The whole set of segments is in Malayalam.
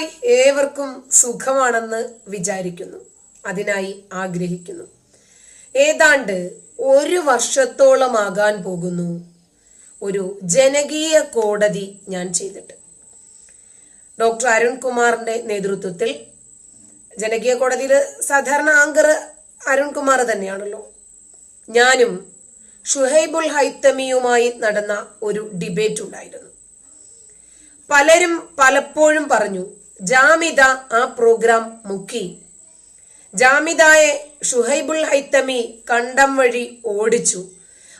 ഹായ് ഏവർക്കും സുഖമാണെന്ന് വിചാരിക്കുന്നു. അതിനായി ആഗ്രഹിക്കുന്നു. ഏതാണ്ട് ഒരു വർഷത്തോളമാകാൻ പോകുന്നു. ഒരു ജനകീയ കോടതി ഞാൻ ചെയ്തിട്ട്. ഡോക്ടർ അരുൺകുമാറിന്റെ നേതൃത്വത്തിൽ ജനകീയ കോടതിയിൽ സാധാരണ ആങ്കർ അരുൺകുമാർ തന്നെയാണല്ലോ. ഞാനും ഷുഹൈബുൽ ഹൈത്തമിയുമായി നടന്ന ഒരു ഡിബേറ്റ് ഉണ്ടായിരുന്നു. പലരും പലപ്പോഴും പറഞ്ഞു ജാമിദ ആ പ്രോഗ്രാം മുക്കി. ജാമിദായെ ഷുഹൈബുൽ ഹൈത്തമി കണ്ടം വഴി ഓടിച്ചു.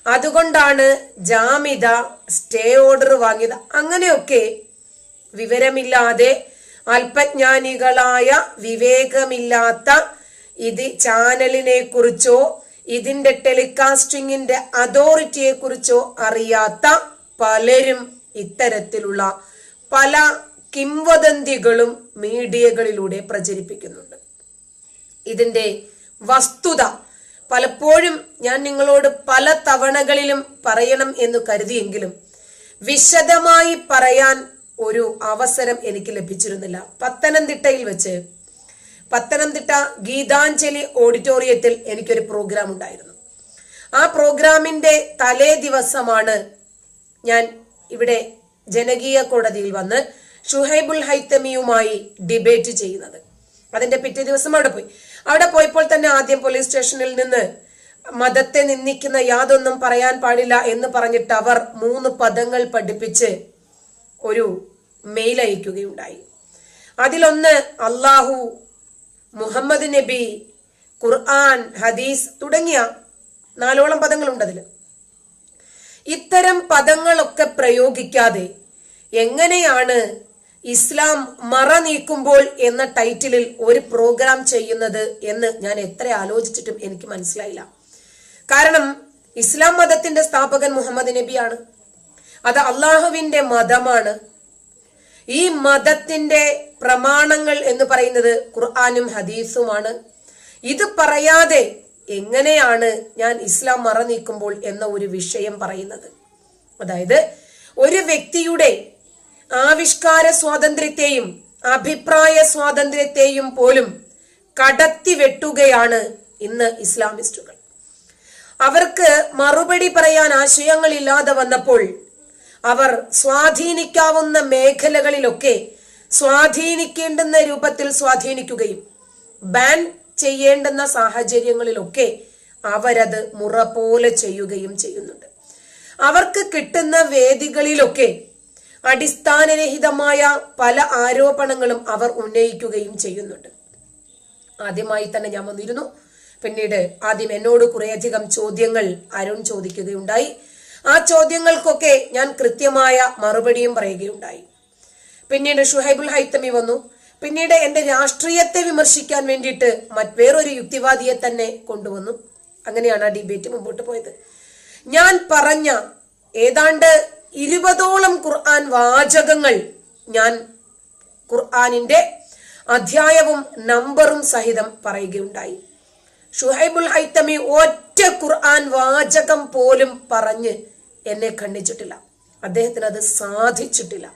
അതുകൊണ്ടാണ് ജാമിദ സ്റ്റേ ഓർഡർ വാങ്ങിയത്. അങ്ങനെയൊക്കെ വിവരമില്ലാതെ അല്പജ്ഞാനികളായ വിവേകമില്ലാത്ത ഇത് ചാനലിനെ കുറിച്ചോ ഇതിന്റെ ടെലികാസ്റ്റിംഗിന്റെ അതോറിറ്റിയെ കുറിച്ചോ അറിയാത്ത പലരും ഇത്തരത്തിലുള്ള പല കിംവദന്തികളും മീഡിയകളിലൂടെ പ്രചരിപ്പിക്കുന്നുണ്ട്. ഇതിന്റെ വസ്തുത പലപ്പോഴും ഞാൻ നിങ്ങളോട് പല തവണകളിലും പറയണം എന്ന് കരുതിയെങ്കിലും വിശദമായി പറയാൻ ഒരു അവസരം എനിക്ക് ലഭിച്ചിരുന്നില്ല. പത്തനംതിട്ടയിൽ വെച്ച് പത്തനംതിട്ട ഗീതാഞ്ജലി ഓഡിറ്റോറിയത്തിൽ എനിക്കൊരു പ്രോഗ്രാം ഉണ്ടായിരുന്നു ആ പ്രോഗ്രാമിന്റെ തലേ ദിവസമാണ് ഞാൻ ഇവിടെ ജനകീയ കോടതിയിൽ വന്ന് ഷുഹൈബുൽ ഹൈത്തമിയുമായി ഡിബേറ്റ് ചെയ്യുന്നത്. അതിന്റെ പിറ്റേ ദിവസം അവിടെ പോയി. അവിടെ പോയപ്പോൾ തന്നെ ആദ്യം പോലീസ് സ്റ്റേഷനിൽ നിന്ന് മതത്തെ നിന്ദിക്കുന്ന യാതൊന്നും പറയാൻ പാടില്ല എന്ന് പറഞ്ഞിട്ട് അവർ മൂന്ന് പദങ്ങൾ പഠിപ്പിച്ച് ഒരു മെയിൽ അയക്കുകയുണ്ടായി. അതിലൊന്ന് അള്ളാഹു മുഹമ്മദ് നബി ഖുർആൻ ഹദീസ് തുടങ്ങിയ നാലോളം പദങ്ങളുണ്ട് അതിൽ ഇത്തരം പദങ്ങളൊക്കെ പ്രയോഗിക്കാതെ എങ്ങനെയാണ് ഇസ്ലാം മറ നീക്കുമ്പോൾ എന്ന ടൈറ്റിലിൽ ഒരു പ്രോഗ്രാം ചെയ്യുന്നത് എന്ന് ഞാൻ എത്ര ആലോചിച്ചിട്ടും എനിക്ക് മനസ്സിലായില്ല. കാരണം ഇസ്ലാം മതത്തിന്റെ സ്ഥാപകൻ മുഹമ്മദ് നബിയാണ്. അത് അള്ളാഹുവിന്റെ മതമാണ്. ഈ മതത്തിന്റെ പ്രമാണങ്ങൾ എന്ന് പറയുന്നത് ഖുർആാനും ഹദീസുമാണ്. ഇത് പറയാതെ എങ്ങനെയാണ് ഞാൻ ഇസ്ലാം മറ നീക്കുമ്പോൾ എന്ന ഒരു വിഷയം പറയുന്നത്. അതായത് ഒരു വ്യക്തിയുടെ ആവിഷ്കാര സ്വാതന്ത്ര്യത്തെയും അഭിപ്രായ സ്വാതന്ത്ര്യത്തെയും പോലും കടത്തി വെട്ടുകയാണ് ഇന്ന് ഇസ്ലാമിസ്റ്റുകൾ. അവർക്ക് മറുപടി പറയാൻ ആശയങ്ങൾ ഇല്ലാതെ വന്നപ്പോൾ അവർ സ്വാധീനിക്കാവുന്ന മേഖലകളിലൊക്കെ സ്വാധീനിക്കേണ്ടുന്ന രൂപത്തിൽ സ്വാധീനിക്കുകയും ബാൻ ചെയ്യേണ്ടുന്ന സാഹചര്യങ്ങളിലൊക്കെ അവരത് മുറ പോലെ ചെയ്യുകയും ചെയ്യുന്നുണ്ട്. അവർക്ക് കിട്ടുന്ന വേദികളിലൊക്കെ അടിസ്ഥാനരഹിതമായ പല ആരോപണങ്ങളും അവർ ഉന്നയിക്കുകയും ചെയ്യുന്നുണ്ട്. ആദ്യമായി തന്നെ ഞാൻ വന്നിരുന്നു. പിന്നീട് ആദ്യം എന്നോട് കുറേയധികം ചോദ്യങ്ങൾ അരുൺ ചോദിക്കുകയുണ്ടായി. ആ ചോദ്യങ്ങൾക്കൊക്കെ ഞാൻ കൃത്യമായ മറുപടിയും പറയുകയുണ്ടായി. പിന്നീട് ഷുഹൈബുൽ ഹൈത്തമി വന്നു. പിന്നീട് എന്റെ രാഷ്ട്രീയത്തെ വിമർശിക്കാൻ വേണ്ടിയിട്ട് മറ്റേറൊരു യുക്തിവാദിയെ തന്നെ കൊണ്ടുവന്നു. അങ്ങനെയാണ് ആ ഡിബേറ്റ് മുമ്പോട്ട് പോയത്. ഞാൻ പറഞ്ഞ ഏതാണ്ട് ഇരുപതോളം ഖുർആൻ വാചകങ്ങൾ ഞാൻ ഖുർആാനിന്റെ അധ്യായവും നമ്പറും സഹിതം പറയുകയുണ്ടായി. ഷുഹൈബുൽ ഹൈത്തമി ഒറ്റ ഖുർആൻ വാചകം പോലും പറഞ്ഞ് എന്നെ ഖണ്ഡിച്ചിട്ടില്ല. അദ്ദേഹത്തിന് അത് സാധിച്ചിട്ടില്ല.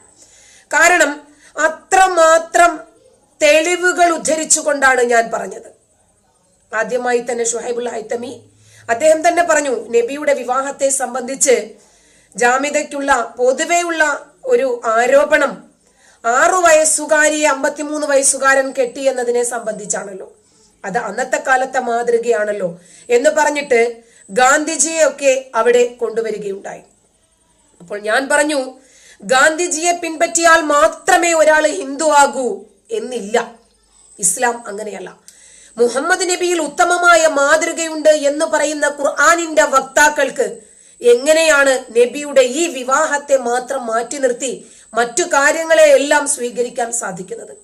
കാരണം അത്രമാത്രം തെളിവുകൾ ഉദ്ധരിച്ചുകൊണ്ടാണ് ഞാൻ പറഞ്ഞത്. ആദ്യമായി തന്നെ ഷുഹൈബുൽ ഹൈത്തമി അദ്ദേഹം തന്നെ പറഞ്ഞു നബിയുടെ വിവാഹത്തെ സംബന്ധിച്ച് ജാമ്യതയ്ക്കുള്ള പൊതുവെയുള്ള ഒരു ആരോപണം ആറു വയസ്സുകാരിയെ അമ്പത്തിമൂന്ന് വയസ്സുകാരൻ കെട്ടി എന്നതിനെ സംബന്ധിച്ചാണല്ലോ. അത് അന്നത്തെ കാലത്തെ മാതൃകയാണല്ലോ എന്ന് പറഞ്ഞിട്ട് ഗാന്ധിജിയെ ഒക്കെ അവിടെ കൊണ്ടുവരികയുണ്ടായി. അപ്പോൾ ഞാൻ പറഞ്ഞു ഗാന്ധിജിയെ പിൻപറ്റിയാൽ മാത്രമേ ഒരാൾ ഹിന്ദു ആകൂ എന്നില്ല. ഇസ്ലാം അങ്ങനെയല്ല. മുഹമ്മദ് നബിയിൽ ഉത്തമമായ മാതൃകയുണ്ട് എന്ന് പറയുന്ന ഖുർആാനിന്റെ വക്താക്കൾക്ക് എങ്ങനെയാണ് നബിയുടെ ഈ വിവാഹത്തെ മാത്രം മാറ്റി നിർത്തി മറ്റു കാര്യങ്ങളെ എല്ലാം സ്വീകരിക്കാൻ സാധിക്കുന്നത്?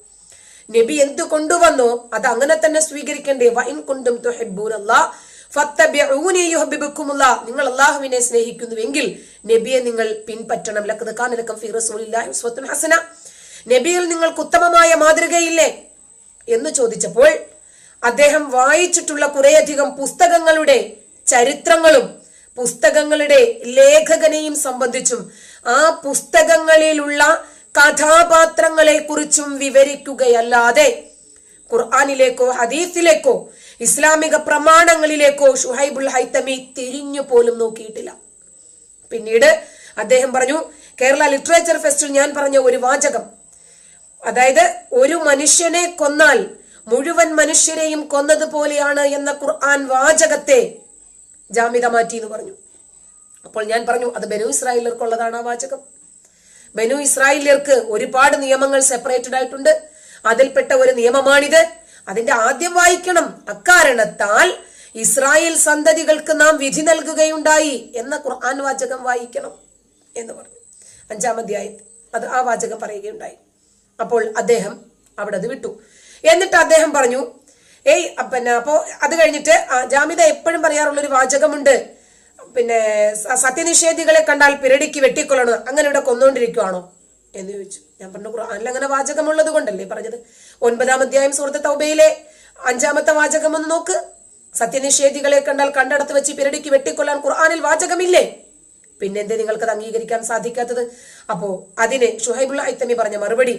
നബി എന്ത് കൊണ്ടുവന്നോ അത് അങ്ങനെ തന്നെ സ്വീകരിക്കേണ്ടേ. വൈൻ കൊണ്ടും നിങ്ങൾ അള്ളാഹുവിനെ സ്നേഹിക്കുന്നുവെങ്കിൽ നബിയെ നിങ്ങൾ പിൻപറ്റണം. ഹസന. നബിയിൽ നിങ്ങൾക്ക് ഉത്തമമായ മാതൃകയില്ലേ? എന്ന് ചോദിച്ചപ്പോൾ അദ്ദേഹം വായിച്ചിട്ടുള്ള കുറേയധികം പുസ്തകങ്ങളുടെ ചരിത്രങ്ങളും പുസ്തകങ്ങളുടെ ലേഖകനെയും സംബന്ധിച്ചും ആ പുസ്തകങ്ങളിലുള്ള കഥാപാത്രങ്ങളെ കുറിച്ചും വിവരിക്കുകയല്ലാതെ ഖുർആാനിലേക്കോ ഹദീസിലേക്കോ ഇസ്ലാമിക പ്രമാണങ്ങളിലേക്കോ ഷുഹൈബുൽ ഹൈത്തമി തിരിഞ്ഞു പോലും നോക്കിയിട്ടില്ല. പിന്നീട് അദ്ദേഹം പറഞ്ഞു കേരള ലിറ്ററേച്ചർ ഫെസ്റ്റിൽ ഞാൻ പറഞ്ഞ ഒരു വാചകം അതായത് ഒരു മനുഷ്യനെ കൊന്നാൽ മുഴുവൻ മനുഷ്യരെയും കൊന്നതുപോലെയാണ് എന്ന ഖുർആൻ വാചകത്തെ ജാമ്യത മാറ്റി എന്ന് പറഞ്ഞു. അപ്പോൾ ഞാൻ പറഞ്ഞു അത് ബനു ഇസ്രായേലർക്കുള്ളതാണ് ആ വാചകം. ബനു ഇസ്രായേലിയർക്ക് ഒരുപാട് നിയമങ്ങൾ സെപ്പറേറ്റഡ് ആയിട്ടുണ്ട്. അതിൽപ്പെട്ട ഒരു നിയമമാണിത്. അതിന്റെ ആദ്യം വായിക്കണം. അക്കാരണത്താൽ ഇസ്രായേൽ സന്തതികൾക്ക് നാം വിധി നൽകുകയുണ്ടായി എന്ന ഖുർആൻ വാചകം വായിക്കണം എന്ന് പറഞ്ഞു. അഞ്ചാം അധ്യായത്തിൽ അത് ആ വാചകം പറയുകയുണ്ടായി. അപ്പോൾ അദ്ദേഹം അവിടെ അത് വിട്ടു. എന്നിട്ട് അദ്ദേഹം പറഞ്ഞു ഏയ് പിന്നെ അപ്പോ അത് കഴിഞ്ഞിട്ട് ജാമിത എപ്പോഴും പറയാറുള്ള ഒരു വാചകമുണ്ട്. പിന്നെ സത്യനിഷേധികളെ കണ്ടാൽ പിരടിക്ക് വെട്ടിക്കൊള്ളണം അങ്ങനെ ഇവിടെ കൊന്നുകൊണ്ടിരിക്കുവാണോ എന്ന് ചോദിച്ചു. ഞാൻ പറഞ്ഞു ഖുർആാനിൽ അങ്ങനെ വാചകമുള്ളത് കൊണ്ടല്ലേ പറഞ്ഞത്? ഒൻപതാം അധ്യായം സുഹൃത്ത് തൗബയിലെ അഞ്ചാമത്തെ വാചകം ഒന്ന് നോക്ക്. സത്യനിഷേധികളെ കണ്ടാൽ കണ്ടെടുത്ത് വെച്ച് പിരടിക്ക് വെട്ടിക്കൊള്ളാൻ ഖുർആാനിൽ വാചകമില്ലേ? പിന്നെന്തേ നിങ്ങൾക്ക് നിങ്ങൾക്കത് അംഗീകരിക്കാൻ സാധിക്കാത്തത്? അപ്പോ അതിന് ഷുഹൈബുള്ള ഐത്തമി പറഞ്ഞ മറുപടി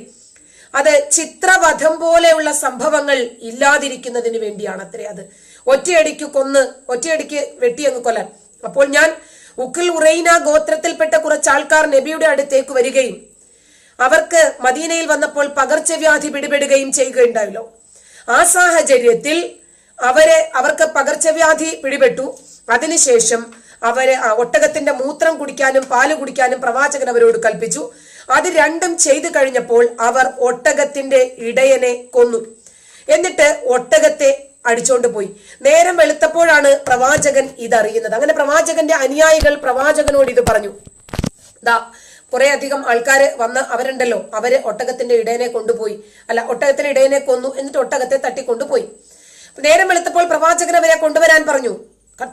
അത് ചിത്രവധം പോലെയുള്ള സംഭവങ്ങൾ ഇല്ലാതിരിക്കുന്നതിന് വേണ്ടിയാണ് അത്രേ അത്. ഒറ്റയടിക്ക് കൊന്ന് ഒറ്റയടിക്ക് വെട്ടിയങ്ങ് കൊല്ലാൻ. അപ്പോൾ ഞാൻ ഉക്കിൽ ഉറൈന ഗോത്രത്തിൽപ്പെട്ട കുറച്ച് ആൾക്കാർ നബിയുടെ അടുത്തേക്ക് വരികയും അവർക്ക് മദീനയിൽ വന്നപ്പോൾ പകർച്ചവ്യാധി പിടിപെടുകയും ചെയ്യുകയുണ്ടായല്ലോ. ആ സാഹചര്യത്തിൽ അവരെ അവർക്ക് പകർച്ചവ്യാധി പിടിപെട്ടു. അതിനുശേഷം അവർ ഒട്ടകത്തിന്റെ മൂത്രം കുടിക്കാനും പാൽ കുടിക്കാനും പ്രവാചകൻ അവരോട് കൽപ്പിച്ചു. അത് രണ്ടും ചെയ്തു കഴിഞ്ഞപ്പോൾ അവർ ഒട്ടകത്തിന്റെ ഇടയനെ കൊന്നു. എന്നിട്ട് ഒട്ടകത്തെ അടിച്ചോണ്ട് പോയി. നേരം വെളുത്തപ്പോഴാണ് പ്രവാചകൻ ഇതറിയുന്നത്. അങ്ങനെ പ്രവാചകന്റെ അനുയായികൾ പ്രവാചകനോട് ഇത് പറഞ്ഞു. ദാ കുറെ അധികം ആൾക്കാര് വന്ന് അവരുണ്ടല്ലോ. അവർ ഒട്ടകത്തിന്റെ ഇടയനെ കൊണ്ടുപോയി. അല്ല ഒട്ടകത്തിന്റെ ഇടയനെ കൊന്നു. എന്നിട്ട് ഒട്ടകത്തെ തട്ടിക്കൊണ്ടുപോയി. നേരം വെളുത്തപ്പോൾ പ്രവാചകൻ അവരെ കൊണ്ടുവരാൻ പറഞ്ഞു.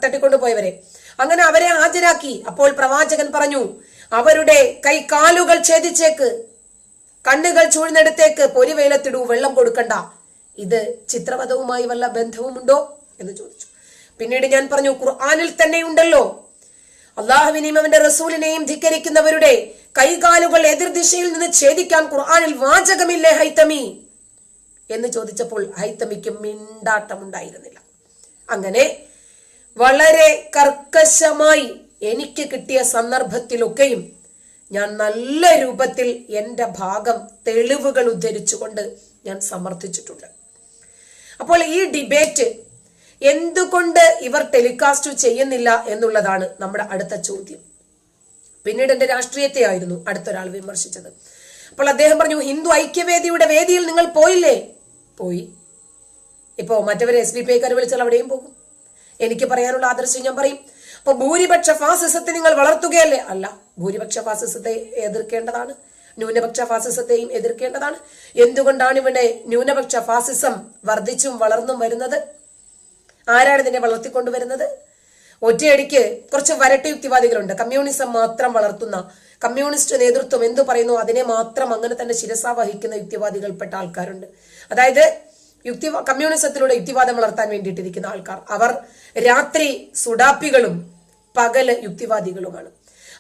തട്ടിക്കൊണ്ടുപോയവരെ. അങ്ങനെ അവരെ ഹാജരാക്കി. അപ്പോൾ പ്രവാചകൻ പറഞ്ഞു അവരുടെ കൈകാലുകൾ ഛേദിച്ചേക്ക്. കണ്ണുകൾ ചൂഴ്ന്നെടുത്തേക്ക് പൊരിവെയിലത്തിടൂ വെള്ളം കൊടുക്കണ്ട. ഇത് ചിത്രവധവുമായി വല്ല ബന്ധവുമുണ്ടോ? എന്ന് ചോദിച്ചു. പിന്നീട് ഞാൻ പറഞ്ഞു ഖുർആാനിൽ തന്നെ ഉണ്ടല്ലോ. അള്ളാഹുവിനെയും അവന്റെ റസൂലിനെയും ധിക്കരിക്കുന്നവരുടെ കൈകാലുകൾ എതിർദിശയിൽ നിന്ന് ഛേദിക്കാൻ ഖുർആാനിൽ വാചകമില്ലേ ഹൈത്തമി? എന്ന് ചോദിച്ചപ്പോൾ ഹൈത്തമിക്ക് മിണ്ടാട്ടമുണ്ടായിരുന്നില്ല. അങ്ങനെ വളരെ കർക്കശമായി എനിക്ക് കിട്ടിയ സന്ദർഭത്തിലൊക്കെയും ഞാൻ നല്ല രൂപത്തിൽ എന്റെ ഭാഗം തെളിവുകൾ ഉദ്ധരിച്ചുകൊണ്ട് ഞാൻ സമർത്ഥിച്ചിട്ടുണ്ട്. അപ്പോൾ ഈ ഡിബേറ്റ് എന്തുകൊണ്ട് ഇവർ ടെലികാസ്റ്റ് ചെയ്യുന്നില്ല എന്നുള്ളതാണ് നമ്മുടെ അടുത്ത ചോദ്യം. പിന്നീട് എന്റെ രാഷ്ട്രീയത്തെ ആയിരുന്നു അടുത്തൊരാൾ വിമർശിച്ചത്. അപ്പോൾ അദ്ദേഹം പറഞ്ഞു ഹിന്ദു ഐക്യവേദിയുടെ വേദിയിൽ നിങ്ങൾ പോയില്ലേ? പോയി. ഇപ്പോ മറ്റവരെ എസ് ഡി പി ഐക്കാർ വിളിച്ചാൽ അവിടെയും പോകും. എനിക്ക് പറയാനുള്ള ആദർശം ഞാൻ പറയും. അപ്പൊ ഭൂരിപക്ഷ ഫാസിസത്തെ നിങ്ങൾ വളർത്തുകയല്ലേ? അല്ല ഭൂരിപക്ഷ ഫാസിസത്തെ എതിർക്കേണ്ടതാണ്. ന്യൂനപക്ഷ ഫാസിസത്തെയും എതിർക്കേണ്ടതാണ്. എന്തുകൊണ്ടാണ് ഇവിടെ ന്യൂനപക്ഷ ഫാസിസം വർദ്ധിച്ചും വളർന്നും വരുന്നത്? ആരാണ് ഇതിനെ വളർത്തിക്കൊണ്ടുവരുന്നത്? ഒറ്റയടിക്ക് കുറച്ച് വരട്ട യുക്തിവാദികളുണ്ട്. കമ്മ്യൂണിസം മാത്രം വളർത്തുന്ന കമ്മ്യൂണിസ്റ്റ് നേതൃത്വം എന്തു പറയുന്നു? അതിനെ മാത്രം അങ്ങനെ തന്നെ ശിരസ വഹിക്കുന്ന യുക്തിവാദികൾ യുക്തിവാദികൾപ്പെട്ട ആൾക്കാരുണ്ട്. അതായത് യുക്തി കമ്മ്യൂണിസത്തിലൂടെ യുക്തിവാദം വളർത്താൻ വേണ്ടിയിട്ടിരിക്കുന്ന ആൾക്കാർ. അവർ രാത്രി സുഡാപ്പികളും പകൽ യുക്തിവാദികളുമാണ്.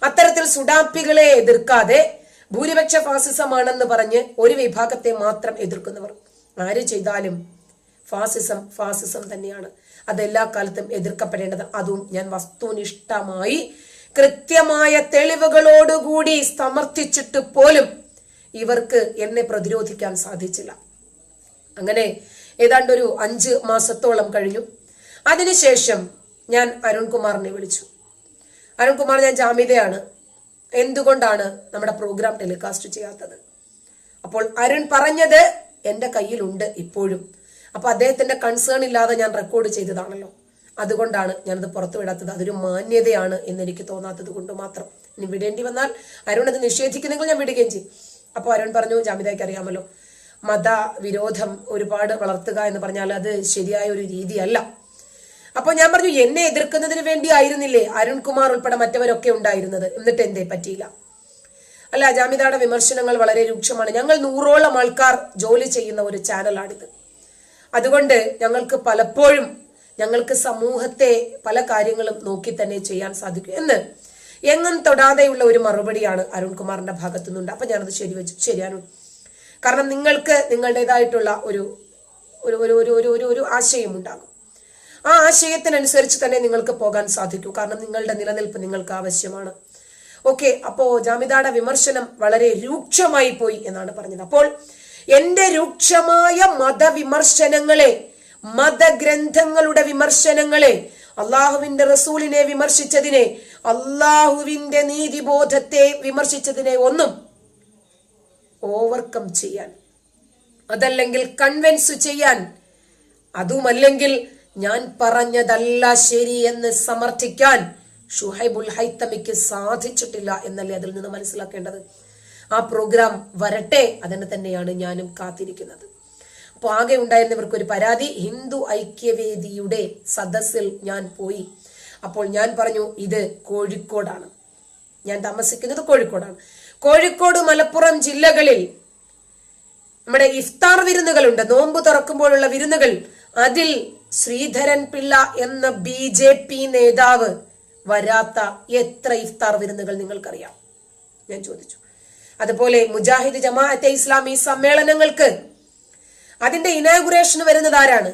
അത്തരത്തിൽ സുഡാപ്പികളെ എതിർക്കാതെ ഭൂരിപക്ഷ ഫാസിസമാണെന്ന് പറഞ്ഞ് ഒരു വിഭാഗത്തെ മാത്രം എതിർക്കുന്നവർ. ആര് ചെയ്താലും ഫാസിസം ഫാസിസം തന്നെയാണ്. അതെല്ലാ കാലത്തും എതിർക്കപ്പെടേണ്ടത്. അതും ഞാൻ വസ്തുനിഷ്ഠമായി കൃത്യമായ തെളിവുകളോടുകൂടി സമർത്ഥിച്ചിട്ട് പോലും ഇവർക്ക് എന്നെ പ്രതിരോധിക്കാൻ സാധിച്ചില്ല. അങ്ങനെ ഏതാണ്ട് ഒരു അഞ്ച് മാസത്തോളം കഴിഞ്ഞു. അതിനുശേഷം ഞാൻ അരുൺകുമാറിനെ വിളിച്ചു. അരുൺകുമാർ ഞാൻ ജാമ്യതയാണ്. എന്തുകൊണ്ടാണ് നമ്മുടെ പ്രോഗ്രാം ടെലികാസ്റ്റ് ചെയ്യാത്തത്? അപ്പോൾ അരുൺ പറഞ്ഞത് എന്റെ കയ്യിലുണ്ട് ഇപ്പോഴും. അപ്പോൾ അദ്ദേഹത്തിന്റെ കൺസേൺ ഇല്ലാതെ ഞാൻ റെക്കോർഡ് ചെയ്തതാണല്ലോ. അതുകൊണ്ടാണ് ഞാനത് പുറത്തുവിടാത്തത് അതൊരു മാന്യതയാണ് എന്ന് എനിക്ക് തോന്നാത്തത് കൊണ്ട് മാത്രം. ഇനി വിടേണ്ടി വന്നാൽ അരുൺ അത് നിഷേധിക്കുന്നെങ്കിൽ ഞാൻ വിടുകയും ചെയ്യും. അപ്പോൾ അരുൺ പറഞ്ഞു ജാമ്യതയ്ക്ക് അറിയാമല്ലോ. മത വിരോധം ഒരുപാട് വളർത്തുക എന്ന് പറഞ്ഞാൽ അത് ശരിയായ ഒരു രീതിയല്ല. അപ്പോൾ ഞാൻ പറഞ്ഞു എന്നെ എതിർക്കുന്നതിന് വേണ്ടി ആയിരുന്നില്ലേ അരുൺകുമാർ ഉൾപ്പെടെ മറ്റവരൊക്കെ ഉണ്ടായിരുന്നത്? എന്നിട്ട് എന്തേ പറ്റിയില്ല. അല്ല ജാമിതയുടെ വിമർശനങ്ങൾ വളരെ രൂക്ഷമാണ്. ഞങ്ങൾ നൂറോളം ആൾക്കാർ ജോലി ചെയ്യുന്ന ഒരു ചാനലാണിത്. അതുകൊണ്ട് ഞങ്ങൾക്ക് പലപ്പോഴും ഞങ്ങൾക്ക് സമൂഹത്തെ പല കാര്യങ്ങളും നോക്കി തന്നെ ചെയ്യാൻ സാധിക്കും എന്ന് എങ്ങും തൊടാതെയുള്ള ഒരു മറുപടിയാണ് അരുൺകുമാറിന്റെ ഭാഗത്തുനിന്നുണ്ട്. അപ്പൊ ഞാനത് ശരിവെച്ചു ശരിയാണ് കാരണം നിങ്ങൾക്ക് നിങ്ങളുടേതായിട്ടുള്ള ഒരു ഒരു ഒരു ഒരു ഒരു ആശയം ഉണ്ടാകും ആ ആശയത്തിനനുസരിച്ച് തന്നെ നിങ്ങൾക്ക് പോകാൻ സാധിക്കൂ. കാരണം നിങ്ങളുടെ നിലനിൽപ്പ് നിങ്ങൾക്ക് ആവശ്യമാണ്. ഓക്കെ അപ്പോ ജാമിദയുടെ വിമർശനം വളരെ രൂക്ഷമായി പോയി എന്നാണ് പറഞ്ഞത്. അപ്പോൾ എന്റെ രൂക്ഷമായ മതവിമർശനങ്ങളെ മതഗ്രന്ഥങ്ങളുടെ വിമർശനങ്ങളെ അള്ളാഹുവിന്റെ റസൂലിനെ വിമർശിച്ചതിനെ അള്ളാഹുവിന്റെ നീതിബോധത്തെ വിമർശിച്ചതിനെ ഒന്നും ഓവർകം ചെയ്യാൻ അതല്ലെങ്കിൽ കൺവെൻസ് ചെയ്യാൻ അതുമല്ലെങ്കിൽ ഞാൻ പറഞ്ഞതല്ല ശരി എന്ന് സമർത്ഥിക്കാൻ ഷുഹൈബുൽ ഹൈത്തമിക്ക് സാധിച്ചിട്ടില്ല എന്നല്ലേ അതിൽ നിന്ന് മനസ്സിലാക്കേണ്ടത്? ആ പ്രോഗ്രാം വരട്ടെ അതിന് തന്നെയാണ് ഞാനും കാത്തിരിക്കുന്നത്. അപ്പോൾ ആകെ ഉണ്ടായിരുന്നവർക്ക് ഒരു പരാതി ഹിന്ദു ഐക്യവേദിയുടെ സദസ്സിൽ ഞാൻ പോയി. അപ്പോൾ ഞാൻ പറഞ്ഞു ഇത് കോഴിക്കോടാണ്. ഞാൻ താമസിക്കുന്നത് കോഴിക്കോടാണ്. കോഴിക്കോട് മലപ്പുറം ജില്ലകളിൽ നമ്മുടെ ഇഫ്താർ വിരുന്നുകളുണ്ട്. നോമ്പ് തുറക്കുമ്പോഴുള്ള വിരുന്നുകൾ അതിൽ ശ്രീധരൻ പിള്ള എന്ന ബി ജെ പി നേതാവ് വരാത്ത എത്ര ഇഫ്താർ വിരുന്നുകൾ നിങ്ങൾക്കറിയാം? ഞാൻ ചോദിച്ചു. അതുപോലെ മുജാഹിദ് ജമാഅത്തെ ഇസ്ലാമി സമ്മേളനങ്ങൾക്ക് അതിന്റെ ഇനാഗുറേഷന് വരുന്നത് ആരാണ്?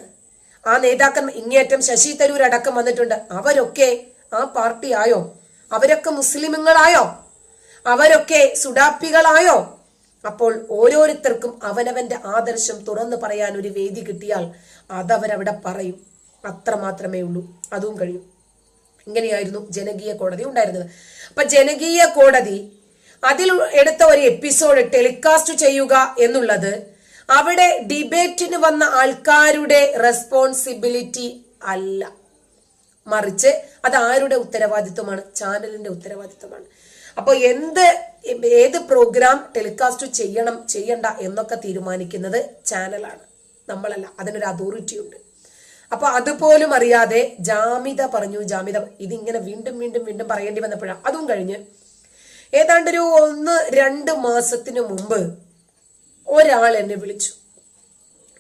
ആ നേതാക്കൻ ഇങ്ങേറ്റം ശശി തരൂർ അടക്കം വന്നിട്ടുണ്ട്. അവരൊക്കെ ആ പാർട്ടി ആയോ അവരൊക്കെ മുസ്ലിമുകളായോ? അവരൊക്കെ സുഡാപ്പികളായോ? അപ്പോൾ ഓരോരുത്തർക്കും അവനവന്റെ ആദർശം തുറന്നു പറയാൻ ഒരു വേദി കിട്ടിയാൽ അതവരവിടെ പറയും. അത്ര മാത്രമേ ഉള്ളൂ. അതും കഴിയും. ഇങ്ങനെയായിരുന്നു ജനകീയ കോടതി ഉണ്ടായിരുന്നത്. അപ്പൊ ജനകീയ കോടതി അതിൽ എടുത്ത ഒരു എപ്പിസോഡ് ടെലികാസ്റ്റ് ചെയ്യുക എന്നുള്ളത് അവിടെ ഡിബേറ്റിന് വന്ന ആൾക്കാരുടെ റെസ്പോൺസിബിലിറ്റി അല്ല. മറിച്ച് അത് ആരുടെ ഉത്തരവാദിത്വമാണ്? ചാനലിന്റെ ഉത്തരവാദിത്വമാണ്. അപ്പോൾ എന്ത് ഏത് പ്രോഗ്രാം ടെലികാസ്റ്റ് ചെയ്യണം ചെയ്യണ്ട എന്നൊക്കെ തീരുമാനിക്കുന്നത് ചാനലാണ് നമ്മളല്ല അതിനൊരു അതോറിറ്റി ഉണ്ട്. അപ്പൊ അതുപോലും അറിയാതെ ജാമിത പറഞ്ഞു ജാമിത ഇതിങ്ങനെ വീണ്ടും വീണ്ടും വീണ്ടും പറയേണ്ടി വന്നപ്പോഴാണ് അതും കഴിഞ്ഞ് ഏതാണ്ട് ഒരു ഒന്ന് രണ്ട് മാസത്തിന് മുമ്പ് ഒരാൾ എന്നെ വിളിച്ചു.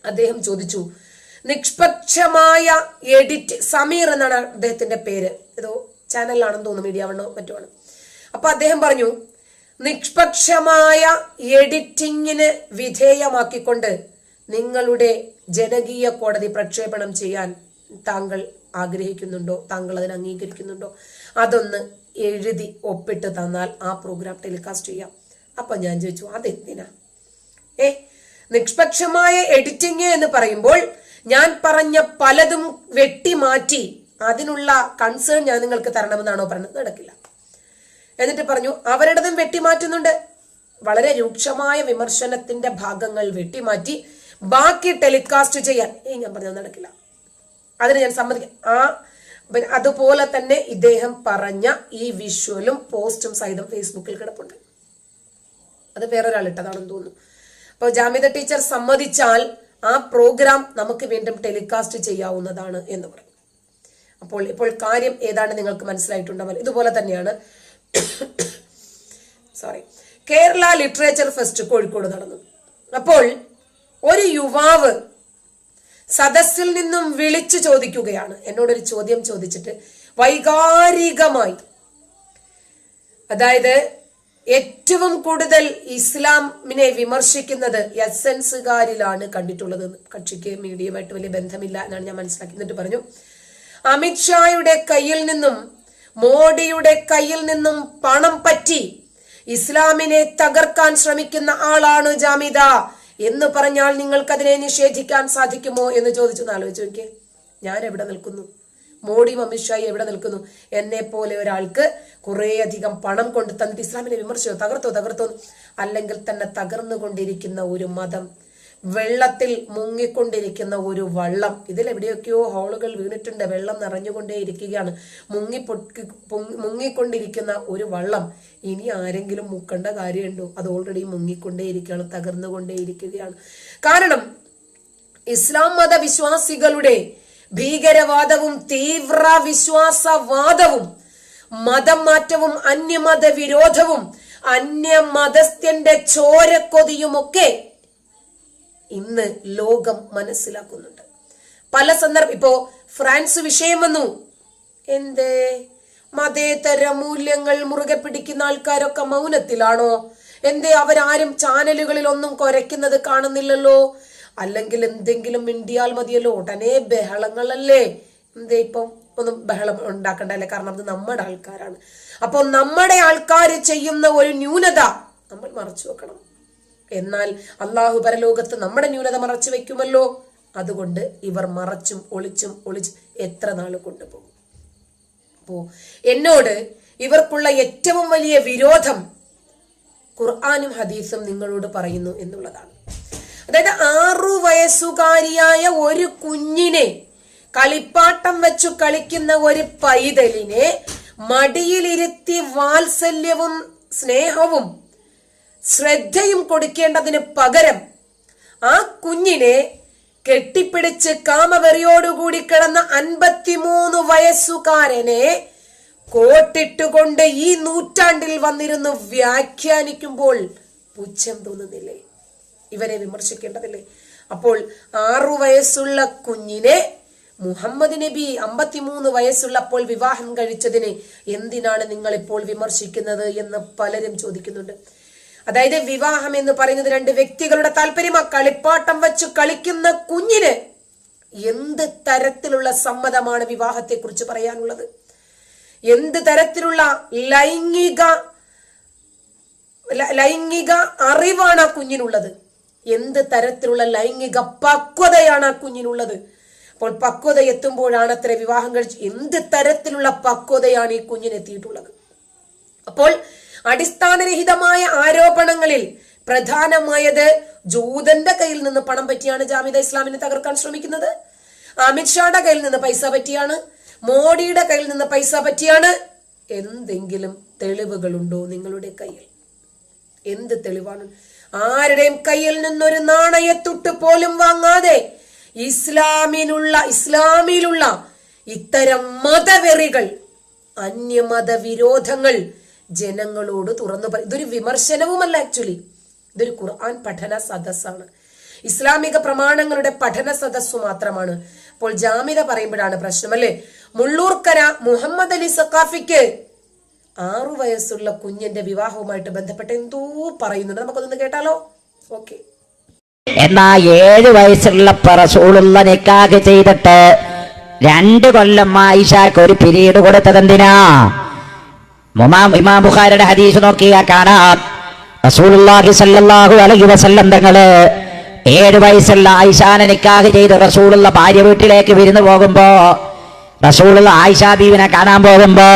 അദ്ദേഹം ചോദിച്ചു നിഷ്പക്ഷമായ എഡിറ്റ് സമീർ എന്നാണ് അദ്ദേഹത്തിന്റെ പേര്. ഏതോ ചാനലിലാണെന്ന് തോന്നുന്നു മീഡിയ വണ്ണോ മറ്റോ ആണ് അപ്പൊ അദ്ദേഹം പറഞ്ഞു നിഷ്പക്ഷമായ എഡിറ്റിങ്ങിന് വിധേയമാക്കിക്കൊണ്ട് നിങ്ങളുടെ ജനകീയ കോടതി പ്രക്ഷേപണം ചെയ്യാൻ താങ്കൾ ആഗ്രഹിക്കുന്നുണ്ടോ താങ്കൾ അതിന് അംഗീകരിക്കുന്നുണ്ടോ അതൊന്ന് എഴുതി ഒപ്പിട്ട് തന്നാൽ ആ പ്രോഗ്രാം ടെലികാസ്റ്റ് ചെയ്യാം. അപ്പൊ ഞാൻ ചോദിച്ചു അതെന്തിനാ? ഏ നിഷ്പക്ഷമായ എഡിറ്റിംഗ് എന്ന് പറയുമ്പോൾ ഞാൻ പറഞ്ഞ പലതും വെട്ടിമാറ്റി അതിനുള്ള കൺസേൺ ഞാൻ നിങ്ങൾക്ക് തരണമെന്നാണോ പറഞ്ഞത്? നടക്കില്ല. എന്നിട്ട് പറഞ്ഞു അവരുടേതും വെട്ടിമാറ്റുന്നുണ്ട്. വളരെ രൂക്ഷമായ വിമർശനത്തിന്റെ ഭാഗങ്ങൾ വെട്ടിമാറ്റി ബാക്കി ടെലികാസ്റ്റ് ചെയ്യാൻ. ഈ ഞാൻ പറഞ്ഞത് നടക്കില്ല. അതിന് ഞാൻ സമ്മതിക്കാം. ആ പിന്നെ അതുപോലെ തന്നെ ഇദ്ദേഹം പറഞ്ഞ ഈ വിഷ്വലും പോസ്റ്റും സഹിതം ഫേസ്ബുക്കിൽ കിടപ്പുണ്ട്. അത് വേറൊരാൾ ഇട്ടതാണെന്ന് തോന്നുന്നു. അപ്പോൾ ജാമ്യത ടീച്ചർ സമ്മതിച്ചാൽ ആ പ്രോഗ്രാം നമുക്ക് വീണ്ടും ടെലികാസ്റ്റ് ചെയ്യാവുന്നതാണ് എന്ന് പറഞ്ഞു. അപ്പോൾ ഇപ്പോൾ കാര്യം ഏതാണ്ട് നിങ്ങൾക്ക് മനസ്സിലായിട്ടുണ്ടാവില്ല ഇതുപോലെ തന്നെയാണ്. Sorry Kerala literature fest Kozhikode നടന്നു. അപ്പോൾ ഒരു യുവാവ് സദസ്സിൽ നിന്നും വിളിച്ചു ചോദിക്കുകയാണ്. എന്നോടൊരു ചോദ്യം ചോദിച്ചിട്ട് വൈകാരികമായി. അതായത് ഏറ്റവും കൂടുതൽ ഇസ്ലാമിനെ വിമർശിക്കുന്നത് എസൻസുകാരിലാണ് കണ്ടിട്ടുള്ളത്. കക്ഷിക്ക് മീഡിയയുമായിട്ട് വലിയ ബന്ധമില്ല എന്നാണ് ഞാൻ മനസ്സിലാക്കി എന്നിട്ട് പറഞ്ഞു അമിത്ഷായുടെ കയ്യിൽ നിന്നും മോഡിയുടെ കയ്യിൽ നിന്നും പണം പറ്റി ഇസ്ലാമിനെ തകർക്കാൻ ശ്രമിക്കുന്ന ആളാണ് ജാമിദ. എന്ന് പറഞ്ഞാൽ നിങ്ങൾക്കതിനെ നിഷേധിക്കാൻ സാധിക്കുമോ എന്ന് ചോദിച്ചു ആലോചിച്ചു നോക്കിയേ. ഞാൻ എവിടെ നിൽക്കുന്നു? മോഡിയും അമിത്ഷായി എവിടെ നിൽക്കുന്നു? എന്നെ പോലെ ഒരാൾക്ക് കുറേയധികം പണം കൊണ്ട് തന്നിട്ട് ഇസ്ലാമിനെ വിമർശിച്ചോ തകർത്തോ തകർത്തോ അല്ലെങ്കിൽ തന്നെ തകർന്നുകൊണ്ടിരിക്കുന്ന ഒരു മതം വെള്ളത്തിൽ മുങ്ങിക്കൊണ്ടിരിക്കുന്ന ഒരു വള്ളം. ഇതിൽ എവിടെയൊക്കെയോ ഹോളുകൾ വീണിട്ടുണ്ട്. വെള്ളം നിറഞ്ഞുകൊണ്ടേ ഇരിക്കുകയാണ് മുങ്ങി മുങ്ങിക്കൊണ്ടിരിക്കുന്ന ഒരു വള്ളം. ഇനി ആരെങ്കിലും മുക്കേണ്ട കാര്യമുണ്ടോ? അത് ഓൾറെഡി മുങ്ങിക്കൊണ്ടേ ഇരിക്കുകയാണ് തകർന്നുകൊണ്ടേ ഇരിക്കുകയാണ് കാരണം ഇസ്ലാം മത വിശ്വാസികളുടെ ഭീകരവാദവും തീവ്ര വിശ്വാസവാദവും മതം മാറ്റവും അന്യമത വിരോധവും അന്യമതസ്ഥന്റെ ചോരക്കൊതിയുമൊക്കെ ഇന്ന് ലോകം മനസ്സിലാക്കുന്നുണ്ട്. പല സന്ദർഭം ഇപ്പോ ഫ്രാൻസ് വിഷയം വന്നു. എന്തേ? മതേതര മൂല്യങ്ങൾ മുറുകെ പിടിക്കുന്ന ആൾക്കാരൊക്കെ മൗനത്തിലാണോ? എന്തേ അവരാരും ചാനലുകളിൽ ഒന്നും കുരയ്ക്കുന്നത് കാണുന്നില്ലല്ലോ? അല്ലെങ്കിൽ എന്തെങ്കിലും മിണ്ടിയാൽ മതിയല്ലോ? ഉടനെ ബഹളങ്ങളല്ലേ? എന്തേ ഇപ്പം ഒന്നും ബഹളം ഉണ്ടാക്കണ്ടല്ലേ? കാരണം അത് നമ്മുടെ ആൾക്കാരാണ്. അപ്പോൾ നമ്മുടെ ആൾക്കാർ ചെയ്യുന്ന ഒരു ന്യൂനത നമ്മൾ മറച്ചു വെക്കണം. എന്നാൽ അള്ളാഹു പരലോകത്ത് നമ്മുടെ ന്യൂനത മറച്ചു വെക്കുമല്ലോ അതുകൊണ്ട് ഇവർ മറച്ചും ഒളിച്ചും ഒളിച്ചും എത്ര നാൾ കൊണ്ടുപോകും? അപ്പോ എന്നോട് ഇവർക്കുള്ള ഏറ്റവും വലിയ വിരോധം ഖുർആാനും ഹദീസും നിങ്ങളോട് പറയുന്നു എന്നുള്ളതാണ്. അതായത് ആറു വയസ്സുകാരിയായ ഒരു കുഞ്ഞിനെ കളിപ്പാട്ടം വെച്ചു കളിക്കുന്ന ഒരു പൈതലിനെ മടിയിലിരുത്തി വാത്സല്യവും സ്നേഹവും ശ്രദ്ധയും കൊടുക്കേണ്ടതിന് പകരം ആ കുഞ്ഞിനെ കെട്ടിപ്പിടിച്ച് കാമവെറിയോടുകൂടി കിടന്ന അൻപത്തിമൂന്ന് വയസ്സുകാരനെ കോട്ടിട്ടുകൊണ്ട് ഈ നൂറ്റാണ്ടിൽ വന്നിരുന്നു വ്യാഖ്യാനിക്കുമ്പോൾ പുച്ഛം തോന്നുന്നില്ലേ? ഇവരെ വിമർശിക്കേണ്ടതില്ലേ? അപ്പോൾ ആറു വയസ്സുള്ള കുഞ്ഞിനെ മുഹമ്മദ് നബി അമ്പത്തിമൂന്ന് വയസ്സുള്ളപ്പോൾ വിവാഹം കഴിച്ചതിനെ എന്തിനാണ് നിങ്ങൾ ഇപ്പോൾ വിമർശിക്കുന്നത് എന്ന് പലരും ചോദിക്കുന്നുണ്ട്. അതായത് വിവാഹം എന്ന് പറയുന്നത് രണ്ട് വ്യക്തികളുടെ താല്പര്യമാണ് കളിപ്പാട്ടം വെച്ച് കളിക്കുന്ന കുഞ്ഞിന് എന്ത് തരത്തിലുള്ള സമ്മതമാണ് വിവാഹത്തെ കുറിച്ച് പറയാനുള്ളത്? എന്ത് തരത്തിലുള്ള ലൈംഗിക ലൈംഗിക അറിവാണ് ആ കുഞ്ഞിനുള്ളത്? എന്ത് തരത്തിലുള്ള ലൈംഗിക പക്വതയാണ് ആ കുഞ്ഞിനുള്ളത്? അപ്പോൾ പക്വത എത്തുമ്പോഴാണ് അത്ര വിവാഹം കഴിച്ച് എന്ത് തരത്തിലുള്ള പക്വതയാണ് ഈ കുഞ്ഞിനെത്തിയിട്ടുള്ളത് അപ്പോൾ അടിസ്ഥാനരഹിതമായ ആരോപണങ്ങളിൽ പ്രധാനമായത് ജൂതന്റെ കയ്യിൽ നിന്ന് പണം പറ്റിയാണ് ജാമിദ ഇസ്ലാമിനെ തകർക്കാൻ ശ്രമിക്കുന്നത്. അമിത്ഷായുടെ കയ്യിൽ നിന്ന് പൈസ പറ്റിയാണ്. മോഡിയുടെ കയ്യിൽ നിന്ന് പൈസ പറ്റിയാണ്. എന്തെങ്കിലും തെളിവുകളുണ്ടോ നിങ്ങളുടെ കയ്യിൽ? എന്ത് തെളിവാണ്? ആരുടെയും കയ്യിൽ നിന്നൊരു നാണയത്തുട്ട് പോലും വാങ്ങാതെ ഇസ്ലാമിനുള്ള ഇസ്ലാമിലുള്ള ഇത്തരം മതവെറികൾ അന്യമത വിരോധങ്ങൾ ജനങ്ങളോട് തുറന്നു പറയും ഇതൊരു വിമർശനവുമല്ല ആക്ച്വലി ഇതൊരു ഖുർആൻ പഠന സദസ്സാണ്. ഇസ്ലാമിക പ്രമാണങ്ങളുടെ പഠന സദസ്സു മാത്രമാണ്. അപ്പോൾ ജാമിത പറയുമ്പോഴാണ് പ്രശ്നം അല്ലെ? മുള്ളൂർക്കര മുഹമ്മദ് അലി സക്കാഫിക്ക് ആറു വയസ്സുള്ള കുഞ്ഞിന്റെ വിവാഹവുമായിട്ട് ബന്ധപ്പെട്ട് എന്തോ പറയുന്നുണ്ട്. നമുക്കൊന്ന് കേട്ടാലോ? ഓക്കെ. എന്നാ ഏഴ് വയസ്സുള്ള റസൂലുള്ള നിക്കാഹ് ചെയ്തിട്ട് രണ്ട് കൊല്ലം ആയിഷാക്ക് ഒരു പിരീഡ് കൊടുത്തതെന്തിനാ? ഇമാം ബുഖാരിയുടെ ഹദീസ് നോക്കിയാ കാണാം. റസൂലുള്ളാഹി സല്ലല്ലാഹു അലൈഹി വസല്ലം തങ്ങൾ ഏഴ് വയസ്സുള്ള ആയിഷാനെ നിക്കാഹ് ചെയ്ത് റസൂലുള്ള ഭാര്യ വീട്ടിലേക്ക് വിരുന്ന് പോകുമ്പോ റസൂലുള്ള ആയിഷ ബീവിനെ കാണാൻ പോകുമ്പോ